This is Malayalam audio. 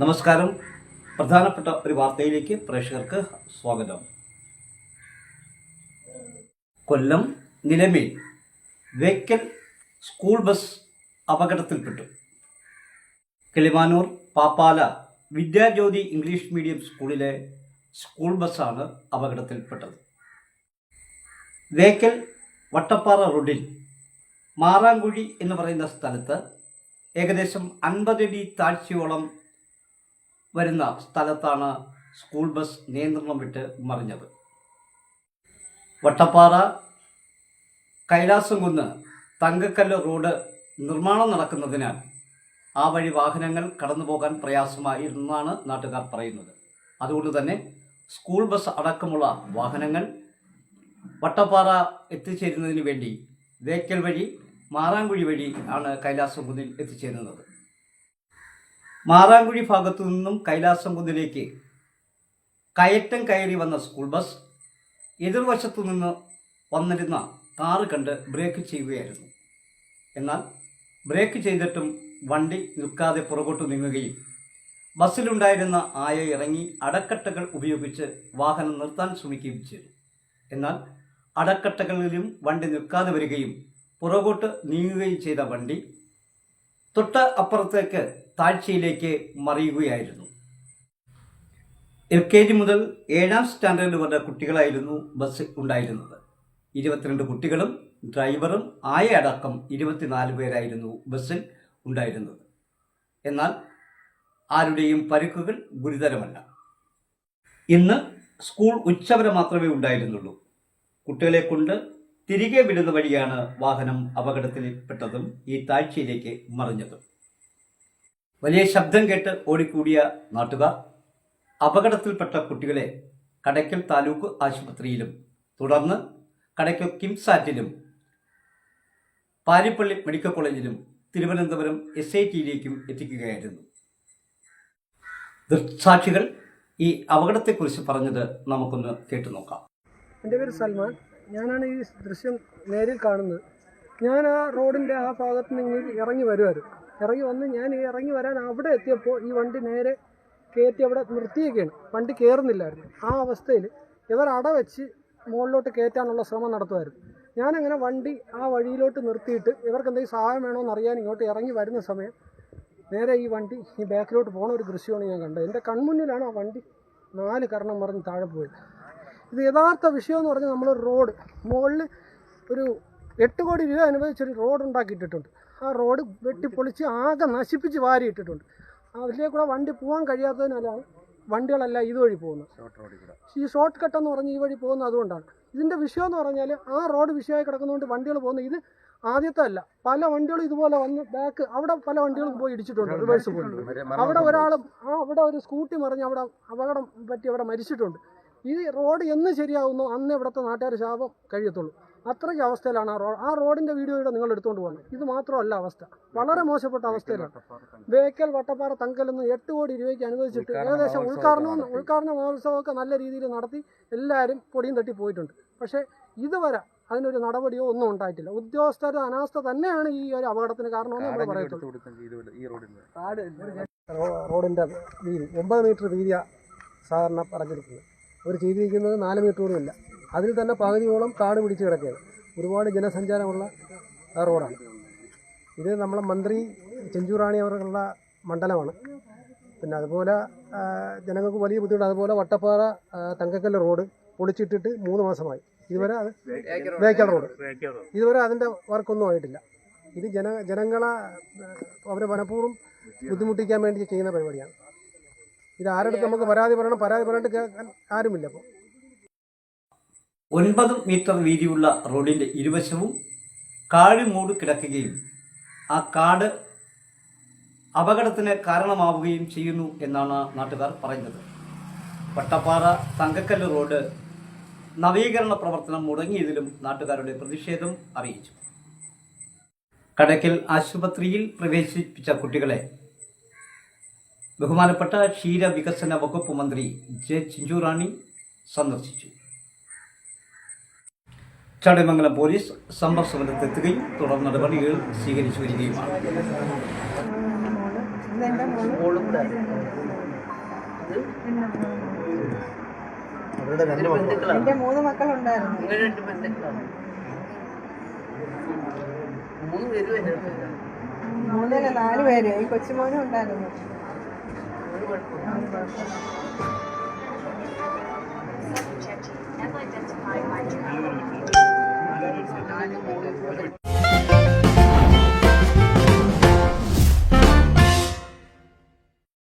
നമസ്കാരം. പ്രധാനപ്പെട്ട ഒരു വാർത്തയിലേക്ക് പ്രേക്ഷകർക്ക് സ്വാഗതം. കൊല്ലം നിലമേൽ വേക്കൽ സ്കൂൾ ബസ് അപകടത്തിൽപ്പെട്ടു. കിളിമാനൂർ പാപ്പാല വിദ്യാജ്യോതി ഇംഗ്ലീഷ് മീഡിയം സ്കൂളിലെ സ്കൂൾ ബസ്സാണ് അപകടത്തിൽപ്പെട്ടത്. വേക്കൽ വട്ടപ്പാറ റോഡിൽ മാറാങ്കുഴി എന്ന് പറയുന്ന സ്ഥലത്ത് ഏകദേശം അൻപതടി താഴ്ചയോളം വരുന്ന സ്ഥലത്താണ് സ്കൂൾ ബസ് നിയന്ത്രണം വിട്ട് മറിഞ്ഞത്. വട്ടപ്പാറ കൈലാസംകുന്ന് തങ്കക്കല്ല് റോഡ് നിർമ്മാണം നടക്കുന്നതിനാൽ ആ വഴി വാഹനങ്ങൾ കടന്നു പോകാൻ പ്രയാസമായിരുന്നാണ് നാട്ടുകാർ പറയുന്നത്. അതുകൊണ്ട് തന്നെ സ്കൂൾ ബസ് അടക്കമുള്ള വാഹനങ്ങൾ വട്ടപ്പാറ എത്തിച്ചേരുന്നതിന് വേണ്ടി വേക്കൽ വഴി മാറാങ്കുഴി വഴി ആണ് കൈലാസംകുന്നിൽ എത്തിച്ചേരുന്നത്. മാറാങ്കുഴി ഭാഗത്തു നിന്നും കൈലാസം കുന്നിലേക്ക് കയറ്റം കയറി വന്ന സ്കൂൾ ബസ് എതിർവശത്തു നിന്ന് വന്നിരുന്ന കാറ് കണ്ട് ബ്രേക്ക് ചെയ്യുകയായിരുന്നു. എന്നാൽ ബ്രേക്ക് ചെയ്തിട്ടും വണ്ടി നിൽക്കാതെ പുറകോട്ട് നീങ്ങുകയും ബസ്സിലുണ്ടായിരുന്ന ആയ ഇറങ്ങി അടക്കട്ടകൾ ഉപയോഗിച്ച് വാഹനം നിർത്താൻ ശ്രമിക്കുകയും ചെയ്തു. എന്നാൽ അടക്കട്ടകളിലും വണ്ടി നിൽക്കാതെ വരികയും പുറകോട്ട് നീങ്ങുകയും ചെയ്ത വണ്ടി തൊട്ട് അപ്പുറത്തേക്ക് താഴ്ചയിലേക്ക് മറിയുകയായിരുന്നു. എൽ കെ ജി മുതൽ ഏഴാം സ്റ്റാൻഡേർഡ് വരെ കുട്ടികളായിരുന്നു ബസ് ഉണ്ടായിരുന്നത്. ഇരുപത്തിരണ്ട് കുട്ടികളും ഡ്രൈവറും ആയ അടക്കം ഇരുപത്തിനാല് പേരായിരുന്നു ബസ്സിൽ ഉണ്ടായിരുന്നത്. എന്നാൽ ആരുടെയും പരുക്കുകൾ ഗുരുതരമല്ല. ഇന്ന് സ്കൂൾ ഉച്ചവരെ മാത്രമേ ഉണ്ടായിരുന്നുള്ളൂ. കുട്ടികളെ കൊണ്ട് തിരികെ വിടുന്ന വഴിയാണ് വാഹനം അപകടത്തിൽപ്പെട്ടതും ഈ താഴ്ചയിലേക്ക് മറിഞ്ഞതും. വലിയ ശബ്ദം കേട്ട് ഓടിക്കൂടിയ നാട്ടുകാർ അപകടത്തിൽപ്പെട്ട കുട്ടികളെ കടയ്ക്കൽ താലൂക്ക് ആശുപത്രിയിലും തുടർന്ന് കടയ്ക്കൽ കിംസാറ്റിലും പാരിപ്പള്ളി മെഡിക്കൽ കോളേജിലും തിരുവനന്തപുരം എസ് ഐ ടിയിലേക്കും എത്തിക്കുകയായിരുന്നു. ദൃക്സാക്ഷികൾ ഈ അപകടത്തെക്കുറിച്ച് പറഞ്ഞത് നമുക്കൊന്ന് കേട്ടു നോക്കാം എന്റെ പേര് സൽമാൻ. ഞാനാണ് ഈ ദൃശ്യം നേരിൽ കാണുന്നത്. ഞാൻ ആ റോഡിന്റെ ആ ഭാഗത്ത് നിന്ന് ഇറങ്ങി വരുമായിരുന്നു ഇറങ്ങി വന്ന് ഞാൻ ഇറങ്ങി വരാൻ അവിടെ എത്തിയപ്പോൾ ഈ വണ്ടി നേരെ കയറ്റി അവിടെ നിർത്തിയൊക്കെയാണ് വണ്ടി കയറുന്നില്ലായിരുന്നു ആ അവസ്ഥയിൽ ഇവർ അട വെച്ച് മുകളിലോട്ട് കയറ്റാനുള്ള ശ്രമം നടത്തുമായിരുന്നു ഞാനങ്ങനെ വണ്ടി ആ വഴിയിലോട്ട് നിർത്തിയിട്ട് ഇവർക്ക് എന്തെങ്കിലും സഹായം വേണമെന്ന് അറിയാൻ ഇങ്ങോട്ട് ഇറങ്ങി വരുന്ന സമയം നേരെ ഈ വണ്ടി ഈ ബാക്കിലോട്ട് പോണ ഒരു ദൃശ്യമാണ് ഞാൻ കണ്ടത്. എന്റെ കൺമുന്നിലാണ് ആ വണ്ടി നാല് കരണം മറിഞ്ഞ് താഴെ പോയത്. ഇത് യഥാർത്ഥ വിഷയം എന്ന് പറഞ്ഞാൽ നമ്മൾ റോഡ്. മുകളിൽ ഒരു എട്ട് കോടി രൂപ അനുവദിച്ചൊരു റോഡ് ഉണ്ടാക്കിയിട്ടിട്ടുണ്ട്. ആ റോഡ് വെട്ടിപ്പൊളിച്ച് ആകെ നശിപ്പിച്ച് വാരിയിട്ടിട്ടുണ്ട്. അതിലേ കൂടെ വണ്ടി പോകാൻ കഴിയാത്തതിനാലാണ് വണ്ടികളല്ല ഇതുവഴി പോകുന്നത്. ഈ ഷോർട്ട് കട്ട് എന്ന് പറഞ്ഞ് ഈ വഴി പോകുന്നത് അതുകൊണ്ടാണ്. ഇതിന്റെ വിഷയം എന്ന് പറഞ്ഞാൽ ആ റോഡ് വിഷയമായി കിടക്കുന്നതുകൊണ്ട് വണ്ടികൾ പോകുന്നത് ഇത് ആദ്യത്തെ അല്ല. പല വണ്ടികളും ഇതുപോലെ വന്ന് ബാക്ക് അവിടെ പല വണ്ടികളും പോയി ഇടിച്ചിട്ടുണ്ട്. റിവേഴ്സ് പോയിട്ടുണ്ട്. അവിടെ ഒരാൾ ആ അവിടെ ഒരു സ്കൂട്ടി മറിഞ്ഞ് അവിടെ അപകടം പറ്റി അവിടെ മരിച്ചിട്ടുണ്ട്. ഈ റോഡ് എന്ന് ശരിയാവുന്നോ അന്ന് ഇവിടുത്തെ നാട്ടുകാർ ശാപം കഴിയത്തുള്ളൂ. അത്രയ്ക്ക് അവസ്ഥയിലാണ് ആ റോഡ്. ആ റോഡിന്റെ വീഡിയോ ഇവിടെ നിങ്ങൾ എടുത്തുകൊണ്ട് പോകുന്നത് ഇത് മാത്രമല്ല അവസ്ഥ. വളരെ മോശപ്പെട്ട അവസ്ഥയിലാണ്. ബേക്കൽ വട്ടപ്പാറ തങ്കൽ നിന്ന് എട്ട് കോടി രൂപയ്ക്ക് അനുവദിച്ചിട്ട് ഏകദേശം ഉദ്ഘാടനം ഉദ്ഘാടന മഹോത്സവമൊക്കെ നല്ല രീതിയിൽ നടത്തി എല്ലാവരും പൊടിയും തട്ടി പോയിട്ടുണ്ട്. പക്ഷേ ഇതുവരെ അതിനൊരു നടപടിയോ ഒന്നും ഉണ്ടായിട്ടില്ല. ഉദ്യോഗസ്ഥരുടെ അനാസ്ഥ തന്നെയാണ് ഈ ഒരു അപകടത്തിന് കാരണമെന്ന് നമ്മൾ പറയത്തുള്ളൂ. റോ- റോഡിന്റെ വീതി ഒമ്പത് മീറ്റർ വീതിയാണ് സാധാരണ പറഞ്ഞിരിക്കുന്നത്. അവർ ചെയ്തിരിക്കുന്നത് നാല് മീറ്റർ പോലും ഇല്ല അതിൽ തന്നെ പകുതിയോളം കാട് പിടിച്ച് കിടക്കുകയാണ്. ഒരുപാട് ജനസഞ്ചാരമുള്ള റോഡാണ്. ഇത് നമ്മളെ മന്ത്രി ചെഞ്ചൂറാണി അവർക്കുള്ള മണ്ഡലമാണ്. പിന്നെ അതുപോലെ ജനങ്ങൾക്ക് വലിയ ബുദ്ധിമുട്ട്. അതുപോലെ വട്ടപ്പാറ തങ്കക്കല്ല് റോഡ് പൊളിച്ചിട്ടിട്ട് മൂന്ന് മാസമായി. ഇതുവരെ അത് ബേക്കൽ റോഡ്. ഇതുവരെ അതിന്റെ വർക്കൊന്നും ആയിട്ടില്ല. ഇത് ജന ജനങ്ങളെ അവരെ മനഃപൂർവം ബുദ്ധിമുട്ടിക്കാൻ വേണ്ടി ചെയ്യുന്ന പരിപാടിയാണ്. ഇത് ആരെടുത്ത് നമുക്ക് പരാതി പറയണം പരാതി പറഞ്ഞിട്ട് കേൾക്കാൻ ആരുമില്ല അപ്പോൾ ഒൻപത് മീറ്റർ വീതിയുള്ള റോഡിന്റെ ഇരുവശവും കാട് മൂട് കിടക്കുകയും ആ കാട് അപകടത്തിന് കാരണമാവുകയും ചെയ്യുന്നു എന്നാണ് നാട്ടുകാർ പറയുന്നത്. വട്ടപ്പാറ തങ്കക്കല്ല് റോഡ് നവീകരണ പ്രവർത്തനം മുടങ്ങിയതിലും നാട്ടുകാരുടെ പ്രതിഷേധം അറിയിച്ചു. കടക്കൽ ആശുപത്രിയിൽ പ്രവേശിപ്പിച്ച കുട്ടികളെ ബഹുമാനപ്പെട്ട ക്ഷീരവികസന വകുപ്പ് മന്ത്രി ജെ ചിഞ്ചുറാണി സന്ദർശിച്ചു. ചടയമംഗലം പോലീസ് സംഭവ സ്ഥലത്തെത്തുകയും തുടർ നടപടികൾ സ്വീകരിച്ചു വരികയുമാണ്. അവരുടെ രണ്ട് മക്കൾ ബന്ധുക്കളാണ് മൂന്ന് മക്കളുണ്ടായിരുന്നു. മൂന്ന് പേരും അതിനകത്ത് മൂന്നല്ല നാല് പേര്. ഈ കൊച്ചുമോനും ഉണ്ടായിരുന്നു. ഒരു